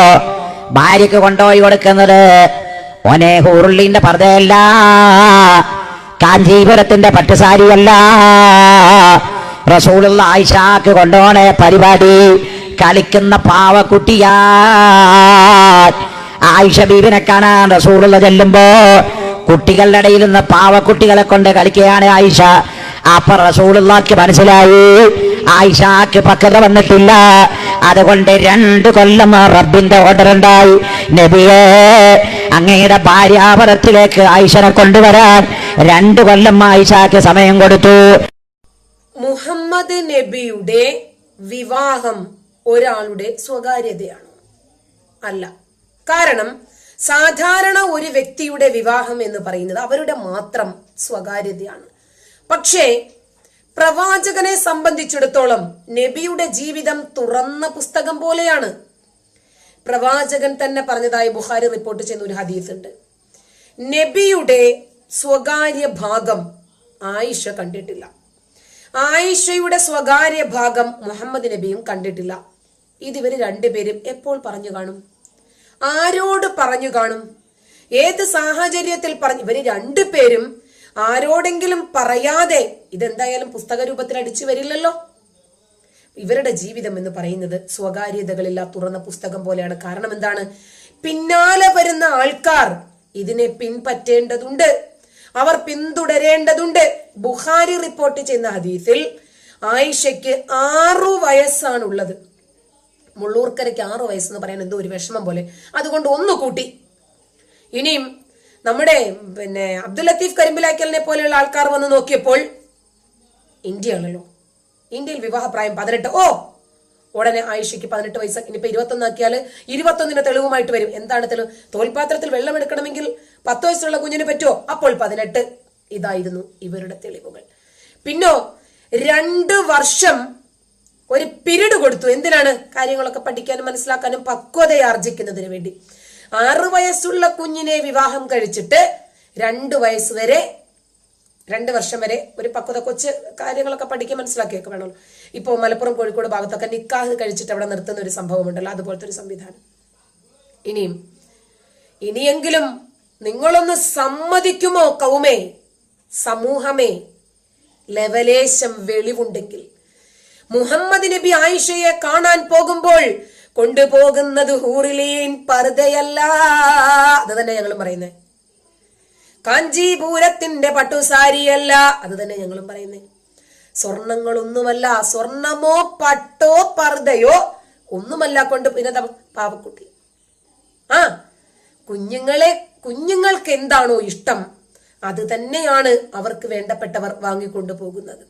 ഭാര്യക്ക് കൊണ്ടുപോയി കൊടുക്കുന്നത് ഓനെ ഹൂറുള്ളിന്റെ പർദ്ദയല്ല കാഞ്ചീപുരത്തിന്റെ പട്ടുസാരിയല്ല റസൂലുള്ള ആയിഷാക്ക് കൊണ്ടുപോണേ പരിപാടി കളിക്കുന്ന പാവക്കുട്ടിയാ ആയിഷ ബീബിനെ കാണാൻ റസൂറുള്ള ചെല്ലുമ്പോ കുട്ടികളുടെ ഇടയിൽ നിന്ന് പാവക്കുട്ടികളെ കൊണ്ട് കളിക്കുകയാണ് ആയിഷ അപ്പൊ റസൂളുള്ളാക്ക് മനസ്സിലായി. ആയിഷാക്ക് പക്കത വന്നിട്ടില്ല. അതുകൊണ്ട് രണ്ട് കൊല്ലം റബ്ബിന്റെ ഓർഡർ ഉണ്ടായി. നബിയെ അങ്ങയുടെ ഭാര്യാപരത്തിലേക്ക് ആയിഷനെ കൊണ്ടുവരാൻ രണ്ട് കൊല്ലം ആയിഷാക്ക് സമയം കൊടുത്തു. മുഹമ്മദ് നബിയുടെ വിവാഹം ഒരാളുടെ സ്വകാര്യതയാണ്. അല്ല കാരണം സാധാരണ ഒരു വ്യക്തിയുടെ വിവാഹം എന്ന് പറയുന്നത് അവരുടെ മാത്രം സ്വകാര്യതയാണ്. പക്ഷേ പ്രവാചകനെ സംബന്ധിച്ചിടത്തോളം നബിയുടെ ജീവിതം തുറന്ന പുസ്തകം പോലെയാണ്. പ്രവാചകൻ തന്നെ പറഞ്ഞതായി ബുഹാരി റിപ്പോർട്ട് ചെയ്യുന്ന ഒരു ഹദീസ് ഉണ്ട് നബിയുടെ സ്വകാര്യ ഭാഗം ആയിഷ കണ്ടിട്ടില്ല. ആയിഷയുടെ സ്വകാര്യ ഭാഗം മുഹമ്മദ് നബിയും കണ്ടിട്ടില്ല. ഇതിവര് രണ്ടുപേരും എപ്പോൾ പറഞ്ഞു കാണും? ആരോട് പറഞ്ഞു കാണും? ഏത് സാഹചര്യത്തിൽ പറഞ്ഞു? ഇവർ രണ്ടുപേരും ആരോടെങ്കിലും പറയാതെ ഇതെന്തായാലും പുസ്തക രൂപത്തിൽ അടിച്ചു വരില്ലല്ലോ. ഇവരുടെ ജീവിതം എന്ന് പറയുന്നത് സ്വകാര്യതകളില്ല തുറന്ന പുസ്തകം പോലെയാണ്. കാരണം എന്താണ്? പിന്നാലെ വരുന്ന ആൾക്കാർ ഇതിനെ പിൻപറ്റേണ്ടതുണ്ട്. അവർ പിന്തുടരേണ്ടതുണ്ട്. ബുഹാരി റിപ്പോർട്ട് ചെയ്യുന്ന ഹദീസിൽ ആയിഷയ്ക്ക് ആറു വയസ്സാണുള്ളത്. മുള്ളൂർക്കരയ്ക്ക് ആറു വയസ്സെന്ന് പറയാൻ എന്തോ ഒരു വിഷമം പോലെ. അതുകൊണ്ട് ഒന്ന് കൂട്ടി. ഇനിയും നമ്മുടെ പിന്നെ അബ്ദുൽ ലത്തീഫ് കരിമ്പിലാക്കലിനെ പോലെയുള്ള ആൾക്കാർ വന്ന് നോക്കിയപ്പോൾ ഇന്ത്യയാണല്ലോ. ഇന്ത്യയിൽ വിവാഹപ്രായം പതിനെട്ട്. ഓ ഉടനെ ആയിഷയ്ക്ക് പതിനെട്ട് വയസ്സ്. ഇനിയിപ്പോ ഇരുപത്തൊന്നാക്കിയാൽ ഇരുപത്തൊന്നിന് തെളിവുമായിട്ട് വരും. എന്താണ് തെളിവ്? തോൽപാത്രത്തിൽ വെള്ളം എടുക്കണമെങ്കിൽ പത്ത് വയസ്സുള്ള കുഞ്ഞിന് പറ്റുമോ? അപ്പോൾ പതിനെട്ട്. ഇതായിരുന്നു ഇവരുടെ തെളിവുകൾ. പിന്നോ രണ്ട് വർഷം ഒരു പിരീഡ് കൊടുത്തു. എന്തിനാണ് കാര്യങ്ങളൊക്കെ പഠിക്കാനും മനസ്സിലാക്കാനും പക്വതയാർജിക്കുന്നതിന് വേണ്ടി? ആറു വയസ്സുള്ള കുഞ്ഞിനെ വിവാഹം കഴിച്ചിട്ട് രണ്ട് വയസ്സ് വരെ രണ്ട് വർഷം വരെ ഒരു പക്വത കൊച്ച് കാര്യങ്ങളൊക്കെ പഠിക്കാൻ മനസ്സിലാക്കിയൊക്കെ വേണമല്ലോ. ഇപ്പോൾ മലപ്പുറം കോഴിക്കോട് ഭാഗത്തൊക്കെ നിക്കാഹ് കഴിച്ചിട്ട് അവിടെ നിർത്തുന്ന ഒരു സംഭവമുണ്ടല്ലോ. അതുപോലത്തെ ഒരു സംവിധാനം. ഇനിയും ഇനിയെങ്കിലും നിങ്ങളൊന്ന് സമ്മതിക്കുമോ കൗമേ? സമൂഹമേ ലവലേശം വെളിവുണ്ടെങ്കിൽ. മുഹമ്മദ് നബി ആയിഷയെ കാണാൻ പോകുമ്പോൾ കൊണ്ടുപോകുന്നത് ഹൂറിലീൻ പർദയല്ല അത് തന്നെ ഞങ്ങൾ പറയുന്നത് കാഞ്ചീപൂരത്തിന്റെ പട്ടുസാരിയല്ല. അത് തന്നെ ഞങ്ങളും പറയുന്നേ. സ്വർണങ്ങളൊന്നുമല്ല സ്വർണമോ പട്ടോ പർദയോ ഒന്നുമല്ല കൊണ്ട് പിന്നെ പാവക്കുട്ടി. ആ കുഞ്ഞുങ്ങളെ കുഞ്ഞുങ്ങൾക്ക് എന്താണോ ഇഷ്ടം അത് തന്നെയാണ് അവർക്ക് വേണ്ടപ്പെട്ടവർ വാങ്ങിക്കൊണ്ടു പോകുന്നത്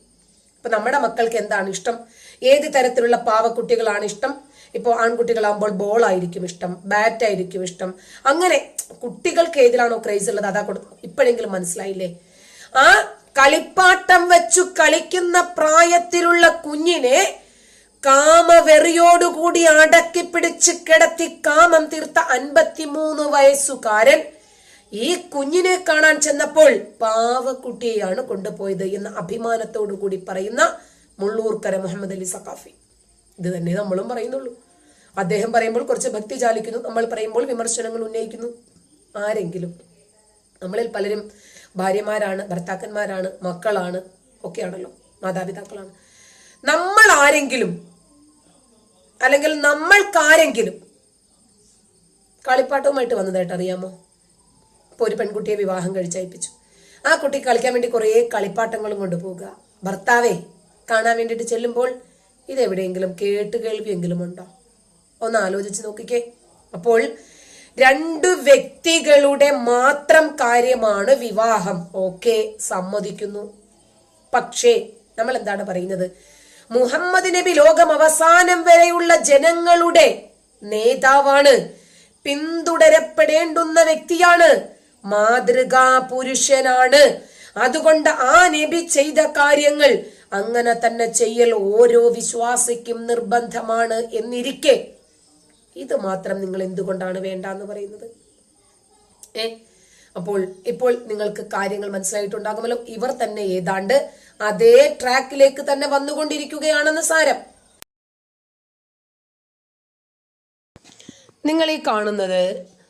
ഇപ്പൊ നമ്മുടെ മക്കൾക്ക് എന്താണ് ഇഷ്ടം? ഏത് തരത്തിലുള്ള പാവക്കുട്ടികളാണ് ഇഷ്ടം? ഇപ്പോൾ ആൺകുട്ടികളാകുമ്പോൾ ബോൾ ആയിരിക്കും ഇഷ്ടം ബാറ്റ് ആയിരിക്കും ഇഷ്ടം. അങ്ങനെ കുട്ടികൾക്ക് ഏതിലാണോ ക്രൈസ് ഉള്ളത് അതാ കൊടുക്കും ഇപ്പോഴെങ്കിലും മനസ്സിലായില്ലേ? ആ കളിപ്പാട്ടം വെച്ചു കളിക്കുന്ന പ്രായത്തിലുള്ള കുഞ്ഞിനെ കാമവെറിയോടുകൂടി അടക്കി പിടിച്ച് കിടത്തി കാമം തീർത്ത അൻപത്തിമൂന്ന് വയസ്സുകാരൻ ഈ കുഞ്ഞിനെ കാണാൻ ചെന്നപ്പോൾ പാവക്കുട്ടിയെയാണ് കൊണ്ടുപോയത് എന്ന് അഭിമാനത്തോടു കൂടി പറയുന്ന മുള്ളൂർക്കര മുഹമ്മദ് അലി സഖാഫി. ഇത് തന്നെ നമ്മളും പറയുന്നുള്ളൂ. അദ്ദേഹം പറയുമ്പോൾ കുറച്ച് ഭക്തി ചാലിക്കുന്നു നമ്മൾ പറയുമ്പോൾ വിമർശനങ്ങൾ ഉന്നയിക്കുന്നു. ആരെങ്കിലും? നമ്മളിൽ പലരും ഭാര്യമാരാണ് ഭർത്താക്കന്മാരാണ് മക്കളാണ് ഒക്കെയാണല്ലോ മാതാപിതാക്കളാണ്. നമ്മൾ ആരെങ്കിലും അല്ലെങ്കിൽ നമ്മൾക്കാരെങ്കിലും കളിപ്പാട്ടവുമായിട്ട് വന്നതായിട്ട് അറിയാമോ? ഇപ്പോൾ ഒരു പെൺകുട്ടിയെ വിവാഹം കഴിച്ചയപ്പിച്ചു. ആ കുട്ടി കളിക്കാൻ വേണ്ടി കുറേ കളിപ്പാട്ടങ്ങളും കൊണ്ടുപോകുക ഭർത്താവേ കാണാൻ വേണ്ടിയിട്ട് ചെല്ലുമ്പോൾ ഇതെവിടെയെങ്കിലും കേട്ട് കേൾവിയെങ്കിലും ഉണ്ടോ? ഒന്ന് ആലോചിച്ച് നോക്കിക്കേ. അപ്പോൾ രണ്ട് വ്യക്തികളുടെ മാത്രം കാര്യമാണ് വിവാഹം. ഓക്കെ സമ്മതിക്കുന്നു. പക്ഷേ നമ്മൾ എന്താണ് പറയുന്നത്? മുഹമ്മദ് നബി ലോകം അവസാനം വരെയുള്ള ജനങ്ങളുടെ നേതാവാണ് പിന്തുടരപ്പെടേണ്ടുന്ന വ്യക്തിയാണ്. മാതൃകാ പുരുഷനാണ് അതുകൊണ്ട് ആ നബി ചെയ്ത കാര്യങ്ങൾ അങ്ങനെ തന്നെ ചെയ്യൽ ഓരോ വിശ്വാസിക്കും നിർബന്ധമാണ് എന്നിരിക്കെ. ഇത് മാത്രം നിങ്ങൾ എന്തുകൊണ്ടാണ് വേണ്ട എന്ന് പറയുന്നത്? ഏ? അപ്പോൾ ഇപ്പോൾ നിങ്ങൾക്ക് കാര്യങ്ങൾ മനസ്സിലായിട്ടുണ്ടാകുമല്ലോ. ഇവർ തന്നെ ഏതാണ്ട് അതേ ട്രാക്കിലേക്ക് തന്നെ വന്നുകൊണ്ടിരിക്കുകയാണെന്ന് സാരം. നിങ്ങൾ ഈ കാണുന്നത്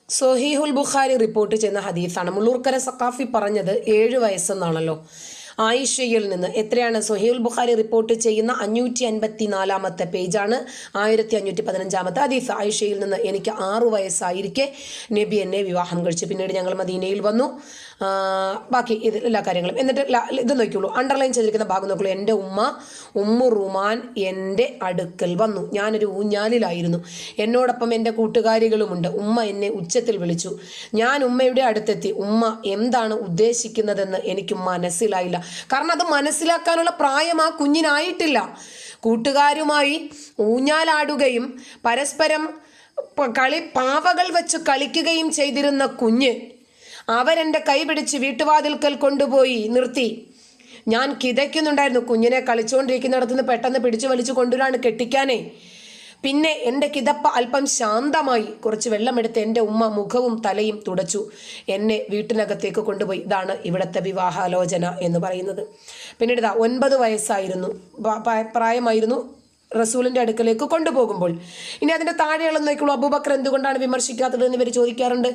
സൊഹീഹുൽ ബുഖാരി റിപ്പോർട്ട് ചെയ്യുന്ന ഹദീസാണ്. മുള്ളൂർക്കര സക്കാഫി പറഞ്ഞത് ഏഴ് വയസ്സെന്നാണല്ലോ. ആയിഷയിൽ നിന്ന് എത്രയാണ് സൊഹീൽ ബുഖാരി റിപ്പോർട്ട് ചെയ്യുന്ന അഞ്ഞൂറ്റി അൻപത്തി നാലാമത്തെ പേജാണ്. ആയിരത്തി അഞ്ഞൂറ്റി പതിനഞ്ചാമത്തെ ഹദീസ്. ആയിഷയിൽ നിന്ന് എനിക്ക് ആറു വയസ്സായിരിക്കെ നബി എന്നെ വിവാഹം കഴിച്ചു. പിന്നീട് ഞങ്ങൾ മദീനയിൽ വന്നു. ബാക്കി ഇത് എല്ലാ കാര്യങ്ങളും. എന്നിട്ട് ഇത് നോക്കിയുള്ളൂ അണ്ടർലൈൻ ചെയ്തിരിക്കുന്ന ഭാഗം നോക്കുള്ളൂ എന്റെ ഉമ്മ ഉമ്മു റുമാൻ എന്റെ അടുക്കൽ വന്നു. ഞാനൊരു ഊഞ്ഞാലിലായിരുന്നു. എന്നോടൊപ്പം എന്റെ കൂട്ടുകാരികളുമുണ്ട്. ഉമ്മ എന്നെ ഉച്ചത്തിൽ വിളിച്ചു. ഞാൻ ഉമ്മയുടെ അടുത്തെത്തി. ഉമ്മ എന്താണ് ഉദ്ദേശിക്കുന്നതെന്ന് എനിക്ക് മനസ്സിലായില്ല. കാരണം അത് മനസ്സിലാക്കാനുള്ള പ്രായം ആ കുഞ്ഞിനായിട്ടില്ല. കൂട്ടുകാരുമായി ഊഞ്ഞാലാടുകയും പരസ്പരം കളി പാവകൾ വെച്ച് കളിക്കുകയും ചെയ്തിരുന്ന കുഞ്ഞ് അവരെന്റെ കൈ പിടിച്ച് വീട്ടുവാതിൽക്കൽ കൊണ്ടുപോയി നിർത്തി. ഞാൻ കിതയ്ക്കുന്നുണ്ടായിരുന്നു. കുഞ്ഞിനെ കളിച്ചുകൊണ്ടിരിക്കുന്നിടത്ത് നിന്ന് പെട്ടെന്ന് പിടിച്ചു വലിച്ചു കൊണ്ടുവരാണ് കെട്ടിക്കാനേ. പിന്നെ എന്റെ കിതപ്പ അല്പം ശാന്തമായി കുറച്ച് വെള്ളമെടുത്ത് എന്റെ ഉമ്മ മുഖവും തലയും തുടച്ചു. എന്നെ വീട്ടിനകത്തേക്ക് കൊണ്ടുപോയി. ഇതാണ് ഇവിടുത്തെ വിവാഹാലോചന എന്ന് പറയുന്നത്. പിന്നീട് ഇതാ ഒൻപത് വയസ്സായിരുന്നു. പ്രായമായിരുന്നു റസൂലിന്റെ അടുക്കലേക്ക് കൊണ്ടുപോകുമ്പോൾ. ഇനി അതിന്റെ താഴെയുള്ള നോക്കുള്ളൂ അബൂബക്കർ എന്തുകൊണ്ടാണ് വിമർശിക്കാത്തത് എന്ന് ഇവർ ചോദിക്കാറുണ്ട്.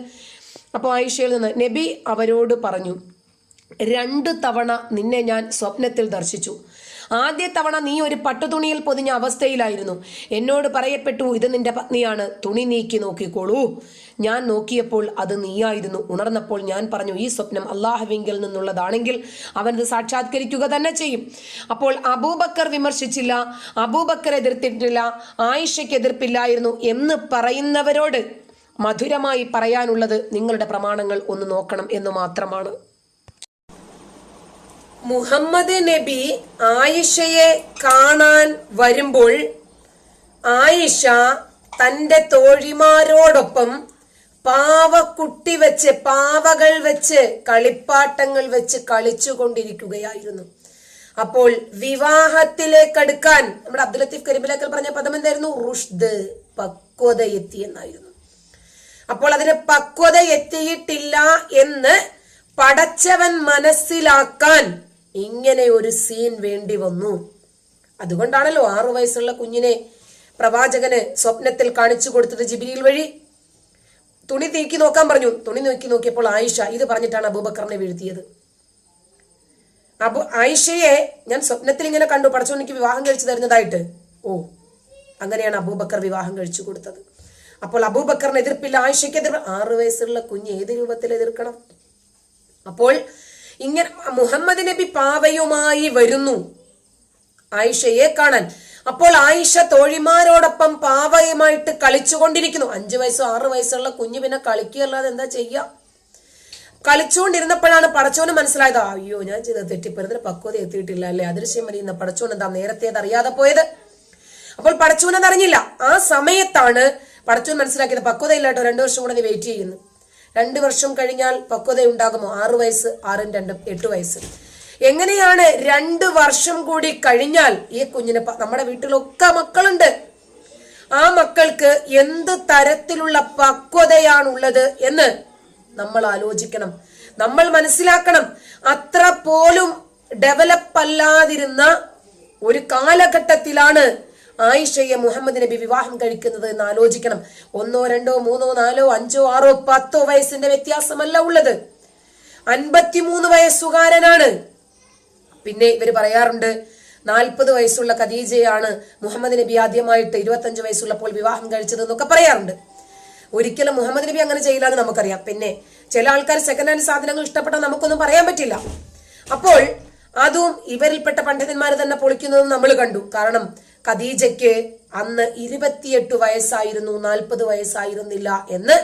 അപ്പോൾ ആയിഷയിൽ നിന്ന് നബി അവരോട് പറഞ്ഞു രണ്ട് തവണ നിന്നെ ഞാൻ സ്വപ്നത്തിൽ ദർശിച്ചു. ആദ്യ തവണ നീ ഒരു പട്ടുതുണിയിൽ പൊതിഞ്ഞ അവസ്ഥയിലായിരുന്നു. എന്നോട് പറയപ്പെട്ടു ഇത് നിന്റെ പത്നിയാണ്. തുണി നീക്കി നോക്കിക്കോളൂ. ഞാൻ നോക്കിയപ്പോൾ അത് നീയായിരുന്നു. ഉണർന്നപ്പോൾ ഞാൻ പറഞ്ഞു ഈ സ്വപ്നം അള്ളാഹുവിങ്കിൽ നിന്നുള്ളതാണെങ്കിൽ അവനത് സാക്ഷാത്കരിക്കുക തന്നെ ചെയ്യും. അപ്പോൾ അബൂബക്കർ വിമർശിച്ചില്ല അബൂബക്കർ എതിർത്തിട്ടില്ല ആയിഷയ്ക്ക് എതിർപ്പില്ലായിരുന്നു എന്ന് പറയുന്നവരോട് മധുരമായി പറയാനുള്ളത് നിങ്ങളുടെ പ്രമാണങ്ങൾ ഒന്ന് നോക്കണം എന്ന് മാത്രമാണ്. മുഹമ്മദ് നബി ആയിഷയെ കാണാൻ വരുമ്പോൾ ആയിഷ തന്റെ തോഴിമാരോടൊപ്പം പാവക്കുട്ടി വെച്ച് പാവകൾ വെച്ച് കളിപ്പാട്ടങ്ങൾ വെച്ച് കളിച്ചുകൊണ്ടിരിക്കുകയായിരുന്നു. അപ്പോൾ വിവാഹത്തിലേക്ക് അടുക്കാൻ നമ്മുടെ അബ്ദുൽ ലത്തീഫ് കരിമിലാക്കൽ പറഞ്ഞ പദം എന്തായിരുന്നു? റുഷ്ദ് പക്വത എത്തി എന്നായിരുന്നു. അപ്പോൾ അതിന് പക്വത എത്തിയിട്ടില്ല എന്ന് പടച്ചവൻ മനസ്സിലാക്കാൻ ഇങ്ങനെ ഒരു സീൻ വേണ്ടി വന്നു. അതുകൊണ്ടാണല്ലോ ആറു വയസ്സുള്ള കുഞ്ഞിനെ പ്രവാചകന് സ്വപ്നത്തിൽ കാണിച്ചു കൊടുത്തത് ജിബിരിയിൽ വഴി. തുണി നീക്കി നോക്കാൻ പറഞ്ഞു. തുണി നോക്കി നോക്കിയപ്പോൾ ആയിഷ ഇത് പറഞ്ഞിട്ടാണ് അബൂബക്കറിനെ വീഴ്ത്തിയത്. അബു ആയിഷയെ ഞാൻ സ്വപ്നത്തിൽ ഇങ്ങനെ കണ്ടു. പടച്ചോൻ എനിക്ക് വിവാഹം കഴിച്ചു തരുന്നതായിട്ട്. ഓ അങ്ങനെയാണ് അബൂബക്കർ വിവാഹം കഴിച്ചു കൊടുത്തത്. അപ്പോൾ അബൂബക്കറിന് എതിർപ്പില്ല ആയിഷയ്ക്ക് എതിർപ്പ്. ആറ് വയസ്സുള്ള കുഞ്ഞ് ഏത് രൂപത്തിൽ എതിർക്കണം? അപ്പോൾ ഇങ്ങനെ മുഹമ്മദ് നബി പാവയുമായി വരുന്നു ആയിഷയെ കാണാൻ. അപ്പോൾ ആയിഷ തോഴിമാരോടൊപ്പം പാവയുമായിട്ട് കളിച്ചുകൊണ്ടിരിക്കുന്നു. അഞ്ചു വയസ്സോ ആറു വയസ്സുള്ള കുഞ്ഞ് പിന്നെ കളിക്കുകയല്ലാതെ എന്താ ചെയ്യുക കളിച്ചുകൊണ്ടിരുന്നപ്പോഴാണ് പടച്ചോന് മനസ്സിലായത് അയ്യോ ഞാൻ ചെയ്ത തെറ്റിപ്പരുന്നതിന് പക്വത എത്തിയിട്ടില്ല അല്ലെ? അദൃശ്യം മരിയുന്ന പടച്ചോൻ എന്താ നേരത്തെ അറിയാതെ പോയത്? അപ്പോൾ പടച്ചോൻ അത് അറിഞ്ഞില്ല ആ സമയത്താണ് പടച്ചോൻ മനസ്സിലാക്കിയത് പക്വതയില്ലാട്ടോ രണ്ടു വർഷം കൂടെ നീ വെയിറ്റ് ചെയ്യുന്നു. രണ്ടു വർഷം കഴിഞ്ഞാൽ പക്വത ഉണ്ടാകുമോ ആറു വയസ്സ് ആറും രണ്ടും എട്ട് വയസ്സ്. എങ്ങനെയാണ് രണ്ട് വർഷം കൂടി കഴിഞ്ഞാൽ ഈ കുഞ്ഞിന് നമ്മുടെ വീട്ടിലൊക്കെ മക്കളുണ്ട്. ആ മക്കൾക്ക് എന്ത് തരത്തിലുള്ള പക്വതയാണുള്ളത് എന്ന് നമ്മൾ ആലോചിക്കണം. നമ്മൾ മനസ്സിലാക്കണം. അത്ര പോലും ഡെവലപ്പ് അല്ലാതിരുന്ന ഒരു കാലഘട്ടത്തിലാണ് ആയിഷയെ മുഹമ്മദ് നബി വിവാഹം കഴിക്കുന്നത് എന്ന് ആലോചിക്കണം. ഒന്നോ രണ്ടോ മൂന്നോ നാലോ അഞ്ചോ ആറോ പത്തോ വയസ്സിന്റെ വ്യത്യാസമല്ല ഉള്ളത്. അൻപത്തിമൂന്ന് വയസ്സുകാരനാണ്. പിന്നെ ഇവർ പറയാറുണ്ട് നാൽപ്പത് വയസ്സുള്ള ഖദീജയാണ് മുഹമ്മദ് നബി ആദ്യമായിട്ട് ഇരുപത്തഞ്ച് വയസ്സുള്ളപ്പോൾ വിവാഹം കഴിച്ചത് എന്നൊക്കെ പറയാറുണ്ട്. ഒരിക്കലും മുഹമ്മദ് നബി അങ്ങനെ ചെയ്യില്ല എന്ന് നമുക്കറിയാം. പിന്നെ ചില ആൾക്കാർ സെക്കൻഡ് ഹാൻഡ് സാധനങ്ങൾ ഇഷ്ടപ്പെട്ടാൽ നമുക്കൊന്നും പറയാൻ പറ്റില്ല. അപ്പോൾ അതും ഇവരിൽപ്പെട്ട പണ്ഡിതന്മാർ തന്നെ പൊളിക്കുന്നതും നമ്മൾ കണ്ടു. കാരണം ഖദീജയ്ക്ക് അന്ന് ഇരുപത്തിയെട്ട് വയസ്സായിരുന്നു നാൽപ്പത് വയസ്സായിരുന്നില്ല എന്ന്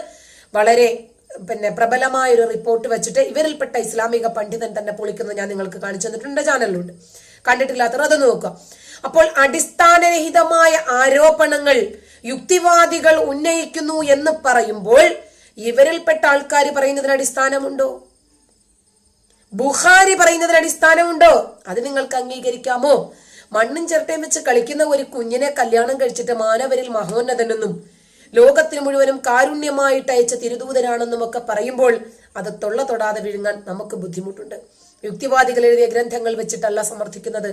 വളരെ പിന്നെ പ്രബലമായ ഒരു റിപ്പോർട്ട് വെച്ചിട്ട് ഇവരിൽപ്പെട്ട ഇസ്ലാമിക പണ്ഡിതൻ തന്നെ പൊളിക്കുന്നത് ഞാൻ നിങ്ങൾക്ക് കാണിച്ചു തന്നിട്ടുണ്ട് ചാനലിലുണ്ട്. കണ്ടിട്ടില്ലാത്തവർ അത് നോക്കുക. അപ്പോൾ അടിസ്ഥാനരഹിതമായ ആരോപണങ്ങൾ യുക്തിവാദികൾ ഉന്നയിക്കുന്നു എന്ന് പറയുമ്പോൾ ഇവരിൽപ്പെട്ട ആൾക്കാർ പറയുന്നതിന് അടിസ്ഥാനമുണ്ടോ? ബുഹാരി പറയുന്നതിന് അടിസ്ഥാനമുണ്ടോ? അത് നിങ്ങൾക്ക് അംഗീകരിക്കാമോ? മണ്ണും ചിരട്ടയും വെച്ച് കളിക്കുന്ന ഒരു കുഞ്ഞിനെ കല്യാണം കഴിച്ചിട്ട് മാനവരിൽ മഹോന്നതനെന്നും ലോകത്തിന് മുഴുവനും കാരുണ്യമായിട്ട് അയച്ച തിരുദൂതനാണെന്നും ഒക്കെ പറയുമ്പോൾ അത് തൊള്ള തൊടാതെ വിഴുങ്ങാൻ നമുക്ക് ബുദ്ധിമുട്ടുണ്ട്. യുക്തിവാദികൾ എഴുതിയ ഗ്രന്ഥങ്ങൾ വെച്ചിട്ടല്ല സമർത്ഥിക്കുന്നത്.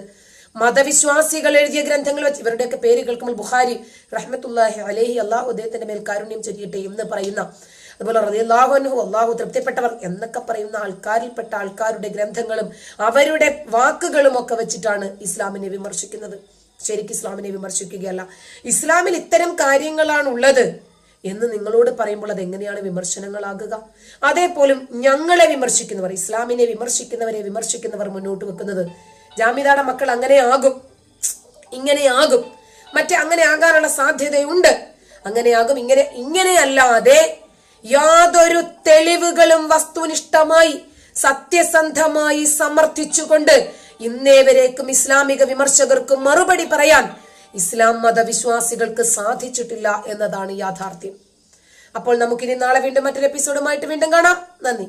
മതവിശ്വാസികൾ എഴുതിയ ഗ്രന്ഥങ്ങൾ വെച്ച് ഇവരുടെയൊക്കെ പേര് കേൾക്കുമ്പോൾ ബുഹാരി റഹ്മത്തുല്ലാഹി അലേഹി അള്ളാഹു അദ്ദേഹത്തിന്റെ മേൽ കാരുണ്യം ചൊരിയട്ടെ എന്ന് പറയുന്ന അതുപോലെ റളിയല്ലാഹു അൻഹു അള്ളാഹു തൃപ്തിപ്പെട്ടവർ എന്നൊക്കെ പറയുന്ന ആൾക്കാരിൽപ്പെട്ട ആൾക്കാരുടെ ഗ്രന്ഥങ്ങളും അവരുടെ വാക്കുകളും ഒക്കെ വെച്ചിട്ടാണ് ഇസ്ലാമിനെ വിമർശിക്കുന്നത്. ശരിക്കും ഇസ്ലാമിനെ വിമർശിക്കുകയല്ല. ഇസ്ലാമിൽ ഇത്തരം കാര്യങ്ങളാണ് ഉള്ളത് എന്ന് നിങ്ങളോട് പറയുമ്പോൾ അത് എങ്ങനെയാണ് വിമർശനങ്ങളാകുക? അതേപോലും ഞങ്ങളെ വിമർശിക്കുന്നവർ ഇസ്ലാമിനെ വിമർശിക്കുന്നവരെ വിമർശിക്കുന്നവർ മുന്നോട്ട് വെക്കുന്നത് ജാമിദാടെ മക്കൾ അങ്ങനെ ആകും. ഇങ്ങനെയാകും മറ്റേ അങ്ങനെ ആകാനുള്ള സാധ്യതയുണ്ട്. അങ്ങനെയാകും ഇങ്ങനെ ഇങ്ങനെയല്ലാതെ യാതൊരു തെളിവുകളും വസ്തുനിഷ്ഠമായി സത്യസന്ധമായി സമർത്ഥിച്ചുകൊണ്ട് ഇന്നേവരേക്കും ഇസ്ലാമിക വിമർശകർക്ക് മറുപടി പറയാൻ ഇസ്ലാം മതവിശ്വാസികൾക്ക് സാധിച്ചിട്ടില്ല എന്നതാണ് യാഥാർത്ഥ്യം. അപ്പോൾ നമുക്കിനി നാളെ വീണ്ടും മറ്റൊരു എപ്പിസോഡുമായിട്ട് വീണ്ടും കാണാം. നന്ദി.